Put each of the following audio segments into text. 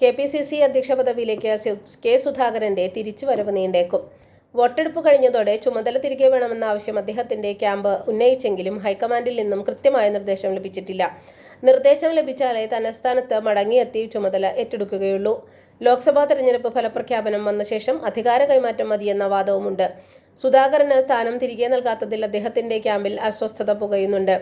K P C C അധ്യക്ഷ പദവിയിലേക്ക് K സുധാകരന്റെ തിരിച്ചുവരവ് നീണ്ടേക്കും. വോട്ടെടുപ്പ് കഴിഞ്ഞതോടെ ചുമതല തിരികെ വേണമെന്ന ആവശ്യം അദ്ദേഹത്തിന്റെ ക്യാമ്പ് ഉന്നയിച്ചെങ്കിലും ഹൈക്കമാൻഡിൽ നിന്നും കൃത്യമായ നിർദ്ദേശം ലഭിച്ചിട്ടില്ല. നിർദ്ദേശം ലഭിച്ചാലേ തലസ്ഥാനത്ത് മടങ്ങിയെത്തി ചുമതല ഏറ്റെടുക്കുകയുള്ളൂ. ലോക്സഭാ തെരഞ്ഞെടുപ്പ് ഫലപ്രഖ്യാപനം വന്ന ശേഷം അധികാര കൈമാറ്റം മതിയെന്ന വാദവുമുണ്ട്. സുധാകരന് സ്ഥാനം തിരികെ നൽകാത്തതിൽ അദ്ദേഹത്തിന്റെ ക്യാമ്പിൽ അസ്വസ്ഥത പുകയുന്നുണ്ട്.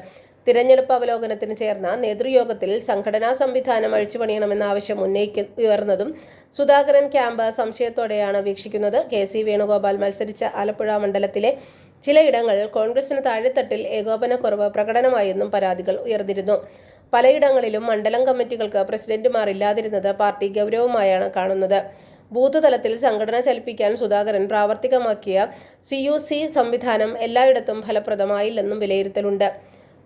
തിരഞ്ഞെടുപ്പ് അവലോകനത്തിന് ചേർന്ന നേതൃയോഗത്തിൽ സംഘടനാ സംവിധാനം അഴിച്ചുപണിയണമെന്ന ആവശ്യം ഉന്നയിക്ക ഉയർന്നതും സുധാകരൻ ക്യാമ്പ് സംശയത്തോടെയാണ് വീക്ഷിക്കുന്നത്. കെ സി വേണുഗോപാൽ മത്സരിച്ച ആലപ്പുഴ മണ്ഡലത്തിലെ ചിലയിടങ്ങൾ കോൺഗ്രസിന് താഴെത്തട്ടിൽ ഏകോപനക്കുറവ് പ്രകടനമായെന്നും പരാതികൾ ഉയർന്നിരുന്നു. പലയിടങ്ങളിലും മണ്ഡലം കമ്മിറ്റികൾക്ക് പ്രസിഡന്റുമാർ ഇല്ലാതിരുന്നത് പാർട്ടി ഗൗരവമായാണ് കാണുന്നത്. ബൂത്ത് തലത്തിൽ സംഘടന ചലിപ്പിക്കാൻ സുധാകരൻ പ്രാവർത്തികമാക്കിയ സി യു സി സംവിധാനം എല്ലായിടത്തും ഫലപ്രദമായില്ലെന്നും വിലയിരുത്തലുണ്ട്.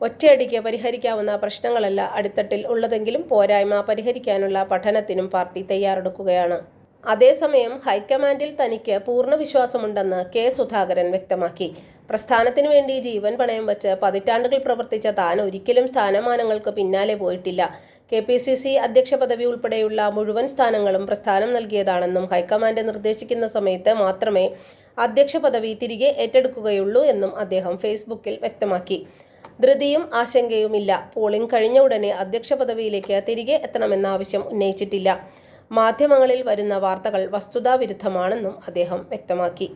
ഒറ്റയടിക്ക് പരിഹരിക്കാവുന്ന പ്രശ്നങ്ങളല്ല അടിത്തട്ടിൽ ഉള്ളതെങ്കിലും പോരായ്മ പരിഹരിക്കാനുള്ള പഠനത്തിനും പാർട്ടി തയ്യാറെടുക്കുകയാണ്. അതേസമയം ഹൈക്കമാൻഡിൽ തനിക്ക് പൂർണ വിശ്വാസമുണ്ടെന്ന് കെ സുധാകരൻ വ്യക്തമാക്കി. പ്രസ്ഥാനത്തിനു വേണ്ടി ജീവൻ പണയം വച്ച് പതിറ്റാണ്ടുകൾ പ്രവർത്തിച്ച താൻ ഒരിക്കലും സ്ഥാനമാനങ്ങൾക്ക് പിന്നാലെ പോയിട്ടില്ല. കെ പി സി സി അധ്യക്ഷ പദവി ഉൾപ്പെടെയുള്ള മുഴുവൻ സ്ഥാനങ്ങളും പ്രസ്ഥാനം നൽകിയതാണെന്നും ഹൈക്കമാൻഡ് നിർദ്ദേശിക്കുന്ന സമയത്ത് മാത്രമേ അധ്യക്ഷ പദവി തിരികെ ഏറ്റെടുക്കുകയുള്ളൂ എന്നും അദ്ദേഹം ഫേസ്ബുക്കിൽ വ്യക്തമാക്കി. ധൃതിയും ആശങ്കയുമില്ല. പോളിംഗ് കഴിഞ്ഞ ഉടനെ അധ്യക്ഷ പദവിയിലേക്ക് തിരികെ എത്തണമെന്ന ആവശ്യം ഉന്നയിച്ചിട്ടില്ല. മാധ്യമങ്ങളിൽ വരുന്ന വാർത്തകൾ വസ്തുതാവിരുദ്ധമാണെന്നും അദ്ദേഹം വ്യക്തമാക്കി.